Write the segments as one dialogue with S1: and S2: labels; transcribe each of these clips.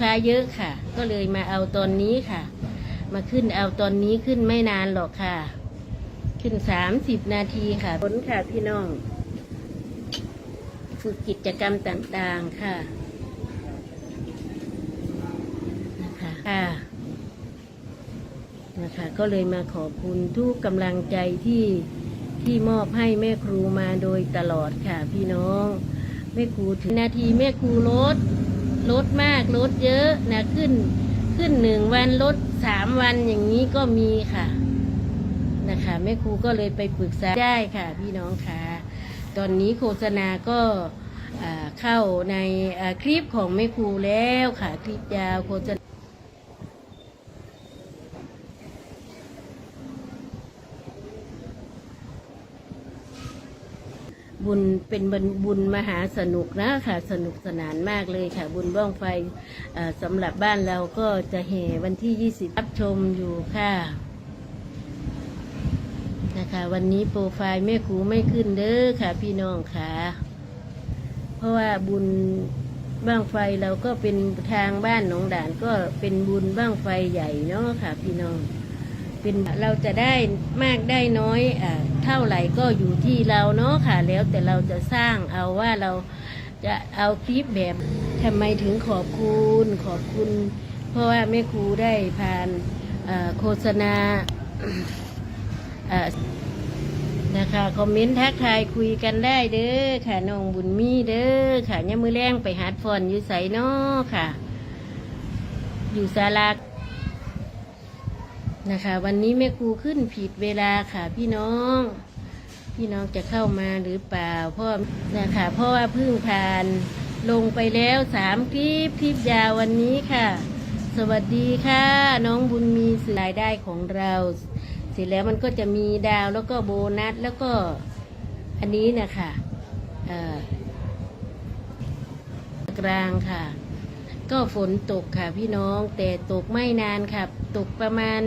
S1: ค้าเยอะค่ะ ก็เลยมาเอาตอนนี้ค่ะ มาขึ้นเอาตอนนี้ขึ้นไม่นานหรอกค่ะ ขึ้นสามสิบนาทีค่ะผลค่ะพี่น้อง ฝึกกิจกรรมต่างๆค่ะนะคะค่ะนะคะก็เลยมาขอบคุณทุกกำลังใจที่ที่มอบให้แม่ครูมาโดยตลอดค่ะพี่น้อง แม่ครูถึงนาทีแม่ครูลด ลดมากลดเยอะนะขึ้น ขึ้นหนึ่งวันลดสามวันอย่างนี้ก็มีค่ะนะคะแม่ครูก็เลยไปปรึกษาได้ค่ะพี่น้องค่ะตอนนี้โฆษณาก็เข้าในคลิปของแม่ครูแล้วค่ะคลิปยาวโฆษณา บุญเป็นบุญบุญมหาสนุกนะค่ะ สนุกสนานมากเลยค่ะ บุญบ้องไฟสำหรับบ้านเราก็จะแห่วันที่ 20 รับชมอยู่ค่ะนะคะวันนี้โปรไฟล์แม่ครูไม่ขึ้นเด้อค่ะ พี่น้องค่ะ เพราะว่าบุญบ้างไฟเราก็เป็นทางบ้านหนองด่านก็เป็นบุญบ้างไฟใหญ่เนาะค่ะ พี่น้อง เป็นเราจะได้มากได้น้อยอเท่าไหร่ก็อยู่ที่เราเนาะค่ะ แล้วแต่เราจะสร้างเอาว่าเราจะเอาคลิปแบบทำไมถึงขอบคุณขอบคุณ เพราะว่าแม่ครูได้ผ่านโฆษณานะคะคอมเมนต์ทักทายคุยกันได้เด้อค่ะน้องบุญมีเด้อค่ะย่ามือแรงไปหาดฟอนอยู่ใสเนาะค่ะ อยู่ศาลา นะคะ วันนี้แม่ครูขึ้นผิดเวลาค่ะพี่น้อง พี่น้องจะเข้ามาหรือเปล่าเพราะนะคะเพราะว่าเพิ่งผ่านลงไปแล้วสามคลิปคลิปยาววันนี้ค่ะ สวัสดีค่ะ น้องบุญมีสื่อรายได้ของเรา เสร็จแล้วมันก็จะมีดาวแล้วก็โบนัสแล้วก็อันนี้นะคะกลางค่ะ ก็ฝนตกค่ะพี่น้องแต่ตกไม่นานค่ะ ตกประมาณ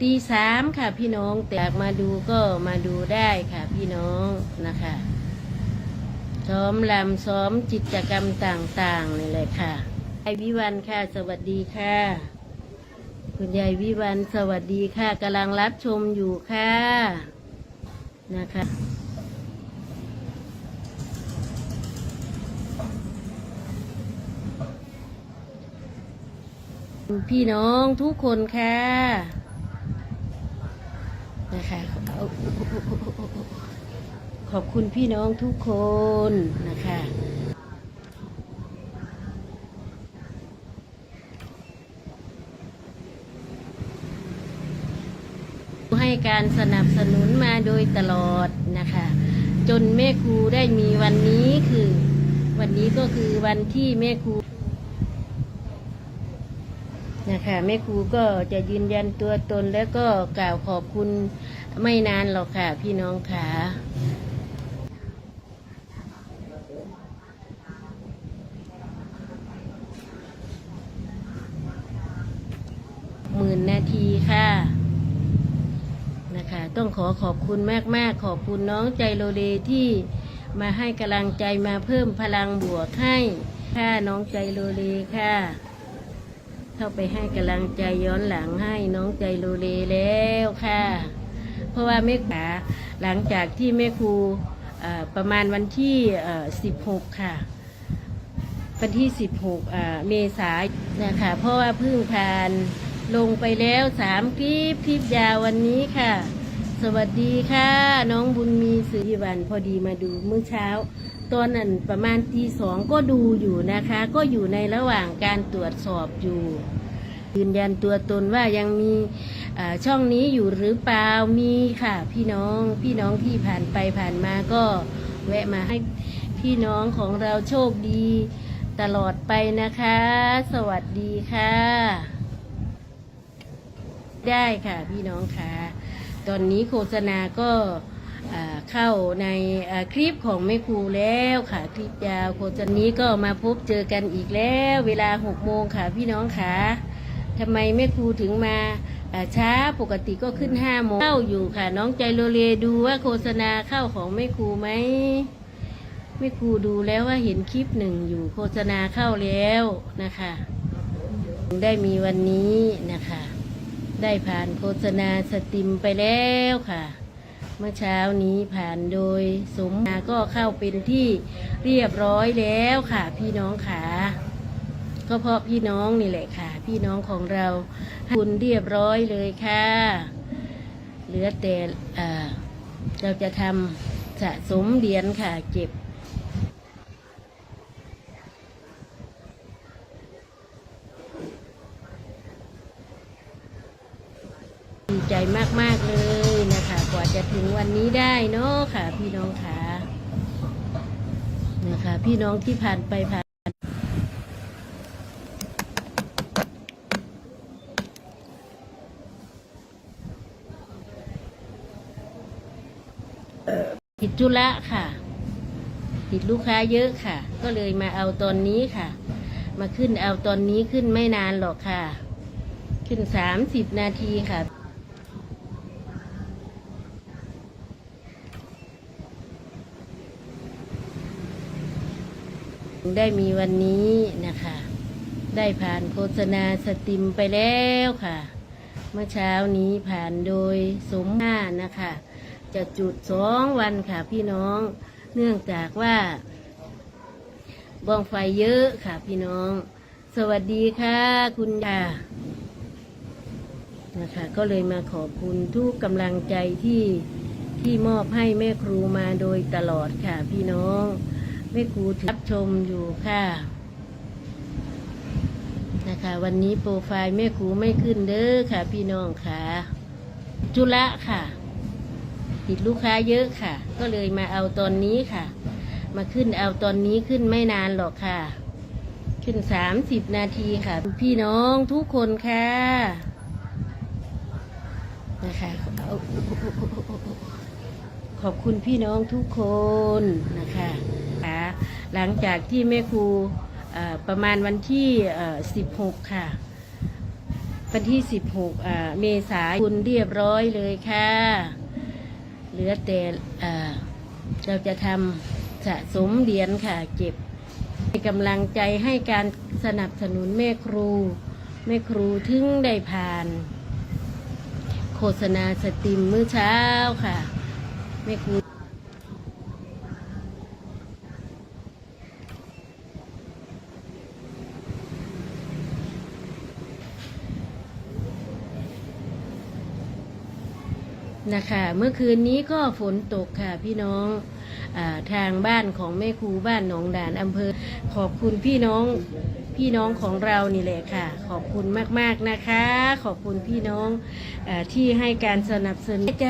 S1: ตีสามค่ะพี่น้องแต่มาดูก็มาดูได้ค่ะพี่น้องนะคะซ้อมลำซ้อมกิจกรรมต่างๆนี่เลยค่ะไอวิวันค่ะ สวัสดีค่ะคุณยายวิวันสวัสดีค่ะกำลังรับชมอยู่ค่ะนะคะ พี่น้องทุกคนค่ะนะคะขอบคุณพี่น้องทุกคนนะคะให้การสนับสนุนมาโดยตลอดนะคะ จนแม่ครูได้มีวันนี้คือ วันนี้ก็คือวันที่แม่ครู นะคะแม่ครูก็จะยืนยันตัวตนแล้วก็กล่าวขอบคุณไม่นานหรอกค่ะ พี่น้องค่ะหมื่นนาทีค่ะนะคะ ต้องขอขอบคุณมากมากๆขอบคุณน้องใจโลเลที่มาให้กำลังใจมาเพิ่มพลังบวกให้ ค่ะน้องใจโลเลค่ะ เข้าไปให้กำลังใจย้อนหลังให้น้องใจโลเลแล้วค่ะ เพราะว่าแม่ขาหลังจากที่แม่ครูประมาณวันที่สิบหกค่ะ วันที่ 16 เมษายนนะคะ เพราะว่าพิ่งผ่านลงไปแล้วสามคลิปคลิปยาววันนี้ค่ะ สวัสดีค่ะ น้องบุญมีสื่อวันพอดีมาดูเมื่อเช้า ตอนนั้นประมาณตีสองก็ดูอยู่นะคะ ก็อยู่ในระหว่างการตรวจสอบอยู่ยืนยันตัวตนว่ายังมีช่องนี้อยู่หรือเปล่ามีค่ะ พี่น้องพี่น้องที่ผ่านไปผ่านมาก็แวะมาให้พี่น้องของเราโชคดีตลอดไปนะคะ สวัสดีค่ะ ได้ค่ะพี่น้องค่ะ ตอนนี้โฆษณาก็ เข้าในคลิปของแม่ครูแล้วค่ะคลิปยาวโฆษณานี้ก็มาพบเจอกันอีกแล้ว เวลาหกโมงค่ะพี่น้องค่ะทำไมแม่ครูถึงมาช้าปกติก็ขึ้นห้าโมงเข้าอยู่ค่ะ น้องใจโลเลดูว่าโฆษณาเข้าของแม่ครูไหมแม่ครูดูแล้วว่าเห็นคลิปหนึ่งอยู่โฆษณาเข้าแล้วนะคะได้มีวันนี้นะคะ ได้ผ่านโฆษณาสตรีมไปแล้วค่ะ เมื่อเช้านี้ผ่านโดยสมมาก็เข้าเป็นที่เรียบร้อยแล้วค่ะ พี่น้องขาก็เพราะพี่น้องนี่แหละค่ะ พี่น้องของเราคุณเรียบร้อยเลยค่ะเหลือแต่เราจะทำสะสมเหรียญค่ะเก็บดีใจมาก ๆ เลย ว่าจะถึงวันนี้ได้เนาะค่ะ พี่น้องค่ะนะคะพี่น้องที่ผ่านไปผ่านติดจุละค่ะ ติดลูกค้าเยอะค่ะ ก็เลยมาเอาตอนนี้ค่ะ มาขึ้นเอาตอนนี้ขึ้นไม่นานหรอกค่ะ ขึ้นสามสิบนาทีค่ะ ได้มีวันนี้นะคะ ได้ผ่านโฆษณาสตรีมไปแล้วค่ะ เมื่อเช้านี้ผ่านโดยสมมานะคะ จะจุดสองวันค่ะพี่น้อง เนื่องจากว่าบ้องไฟเยอะค่ะพี่น้อง สวัสดีค่ะคุณยานะคะก็เลยมาขอบคุณทุกกำลังใจที่ที่มอบให้แม่ครูมาโดยตลอดค่ะพี่น้อง แม่ครูรับชมอยู่ค่ะนะคะวันนี้โปรไฟล์แม่ครูไม่ขึ้นเด้อค่ะ พี่น้องค่ะจุละค่ะ ติดลูกค้าเยอะค่ะ ก็เลยมาเอาตอนนี้ค่ะ มาขึ้นเอาตอนนี้ขึ้นไม่นานหรอกค่ะ ขึ้นสามสิบนาทีค่ะ พี่น้องทุกคนค่ะนะคะขอบคุณพี่น้องทุกคนนะคะ หลังจากที่แม่ครูประมาณวันที่สิบหกค่ะ วันที่สิบหกเมษายนเรียบร้อยเลยค่ะ เหลือแต่เราจะทำสะสมเหรียญค่ะ เก็บกำลังใจให้การสนับสนุนแม่ครู แม่ครูถึงได้ผ่าน โฆษณาสตรีมมื้อเช้าค่ะแม่ครู นะคะเมื่อคืนนี้ก็ฝนตกค่ะพี่น้องอทางบ้านของแม่ครูบ้านหนองด่านอำเภอ ขอบคุณพี่น้องพี่น้องของเรานี่แหละค่ะ ขอบคุณมากๆนะคะ ขอบคุณพี่น้องอที่ให้การสนับสนุนใจ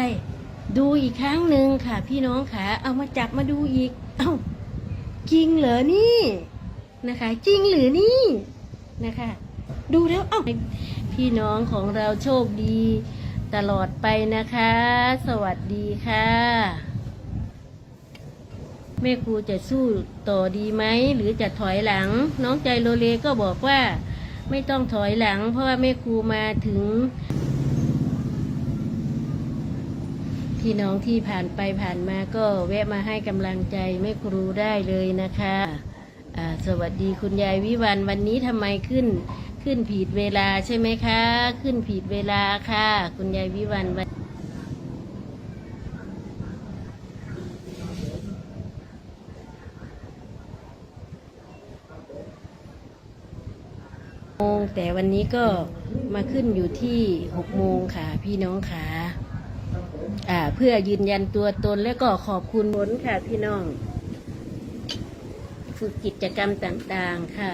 S1: ดูอีกครั้งหนึ่งค่ะ พี่น้องค่ะ เอามาจับมาดูอีก เอ้าจริงเหรอนี่นะคะ จริงหรือนี่นะคะ ดูแล้วเอ้าพี่น้องของเราโชคดี ตลอดไปนะคะ สวัสดีค่ะ แม่ครูจะสู้ต่อดีไหม หรือจะถอยหลัง น้องใจโลเลก็บอกว่าไม่ต้องถอยหลัง เพราะว่าแม่ครูมาถึงพี่น้องที่ผ่านไปผ่านมาก็แวะมาให้กำลังใจแม่ครูได้เลยนะคะอ่าสวัสดีคุณยายวิวันวันนี้ทำไมขึ้น ขึ้นผิดเวลาใช่ไหมคะ ขึ้นผิดเวลาค่ะ คุณยายวิวันวันโมงแต่วันนี้ก็มาขึ้นอยู่ที่หกโมงค่ะ พี่น้องค่ะอ่า เพื่อยืนยันตัวตนและก็ขอบคุณผลค่ะ พี่น้อง ฝึกกิจกรรมต่างๆค่ะ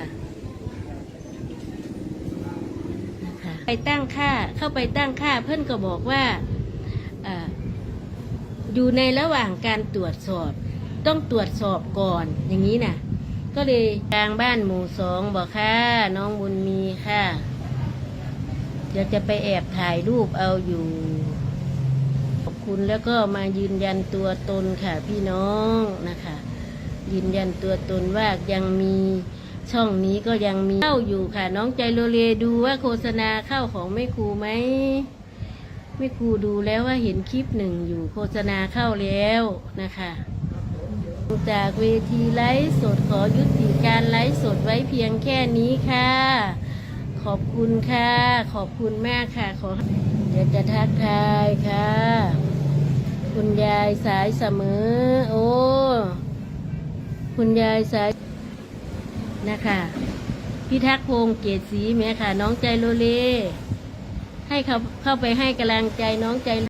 S1: นะคะ ไปตั้งค่าเข้าไปตั้งค่า เพื่อนก็บอกว่าออยู่ในระหว่างการตรวจสอบ ต้องตรวจสอบก่อนอย่างนี้นะก็เลยกลางบ้านหมู่สองบอกค่ะน้องบุญมีค่ะเดี๋ยวจะไปแอบถ่ายรูปเอาอยู่ ขอบคุณแล้วก็มายืนยันตัวตนค่ะพี่น้องนะคะ ยืนยันตัวตนว่ายังมี ช่องนี้ก็ยังมีเข้าอยู่ค่ะ น้องใจโลเลดูว่าโฆษณาเข้าของแม่ครูไหมแม่ครูดูแล้วว่าเห็นคลิปหนึ่งอยู่โฆษณาเข้าแล้วนะคะจากเวทีไลฟ์สดขอยุติการไลฟ์สดไว้เพียงแค่นี้ค่ะ ขอบคุณค่ะ ขอบคุณมากค่ะขอเดี๋ยวจะทักทายค่ะ คุณยายสายเสมอ โอ้ คุณยายสาย นะคะพิทักษ์พงษ์เกตศรีแม่ค่ะ น้องใจโลเล ให้เขาเข้าไปให้กำลังใจน้องใจ